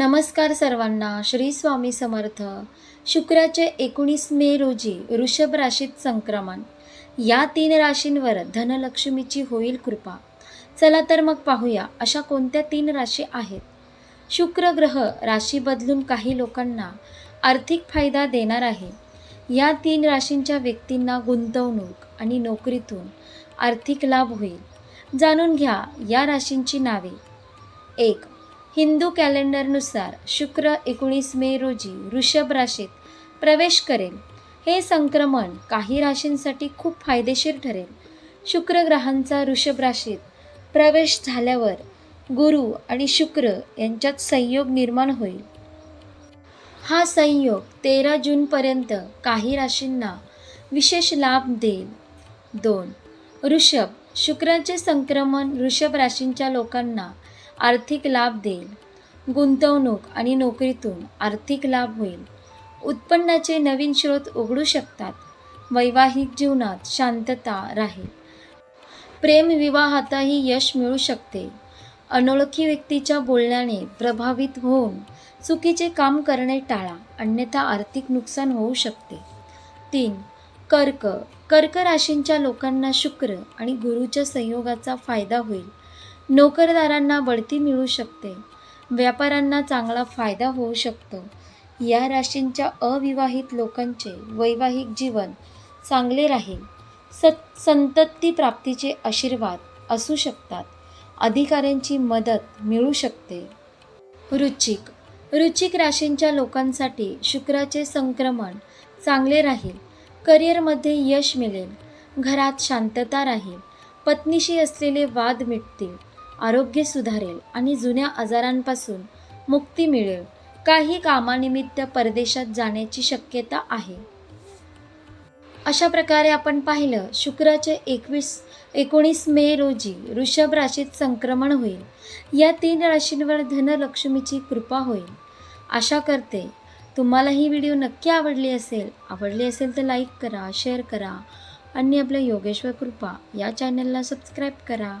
नमस्कार सर्वांना श्री स्वामी समर्थ. शुक्राचे एकोणीस मे रोजी वृषभ राशीत संक्रमण. या तीन राशींवर धनलक्ष्मीची होईल कृपा. चला तर मग पाहूया अशा कोणत्या तीन राशी आहेत. शुक्र ग्रह राशी बदलून काही लोकांना आर्थिक फायदा देणार आहे. या तीन राशींच्या व्यक्तींना गुंतवणूक आणि नोकरीतून आर्थिक लाभ होईल. जाणून घ्या या राशींची नावे. एक हिंदू कॅलेंडरनुसार शुक्र एकोणीस मे रोजी वृषभ राशीत प्रवेश करेल. हे संक्रमण काही राशींसाठी खूप फायदेशीर ठरेल. शुक्र ग्रहांचा वृषभ राशीत प्रवेश झाल्यावर गुरु आणि शुक्र यांच्यात संयोग निर्माण होईल. हा संयोग तेरा जूनपर्यंत काही राशींना विशेष लाभ देईल. दोन वृषभ शुक्राचे संक्रमण वृषभ राशींच्या लोकांना आर्थिक लाभ देईल. गुंतवणूक आणि नोकरीतून आर्थिक लाभ होईल. उत्पन्नाचे नवीन स्रोत उघडू शकतात. वैवाहिक जीवनात शांतता राहील. प्रेम विवाहातही यश मिळू शकते. अनोळखी व्यक्तीच्या बोलण्याने प्रभावित होऊन चुकीचे काम करणे टाळा अन्यथा आर्थिक नुकसान होऊ शकते. तीन कर्क. कर्क राशींच्या लोकांना शुक्र आणि गुरुच्या संयोगाचा फायदा होईल. नोकरदारांना बढती मिळू शकते. व्यापाऱ्यांना चांगला फायदा होऊ शकतो. या राशींच्या अविवाहित लोकांचे वैवाहिक जीवन चांगले राहील. सत संतती प्राप्तीचे आशीर्वाद असू शकतात. अधिकाऱ्यांची मदत मिळू शकते. रुचिक रुचिक राशींच्या लोकांसाठी शुक्राचे संक्रमण चांगले राहील. करिअरमध्ये यश मिळेल. घरात शांतता राहील. पत्नीशी असलेले वाद मिटतील. आरोग्य सुधारेल आणि जुन्या आजारांपासून मुक्ती मिळेल. काही कामानिमित्त परदेशात जाण्याची शक्यता आहे. अशा प्रकारे आपण पाहिलं शुक्राचे एकवीस एकोणीस मे रोजी वृषभ राशीत संक्रमण होईल. या तीन राशींवर धनलक्ष्मीची कृपा होईल. आशा करते तुम्हाला ही व्हिडिओ नक्की आवडली असेल. आवडली असेल तर लाईक करा शेअर करा. आणि आपल्या योगेश्वर कृपा या चॅनलला सबस्क्राईब करा.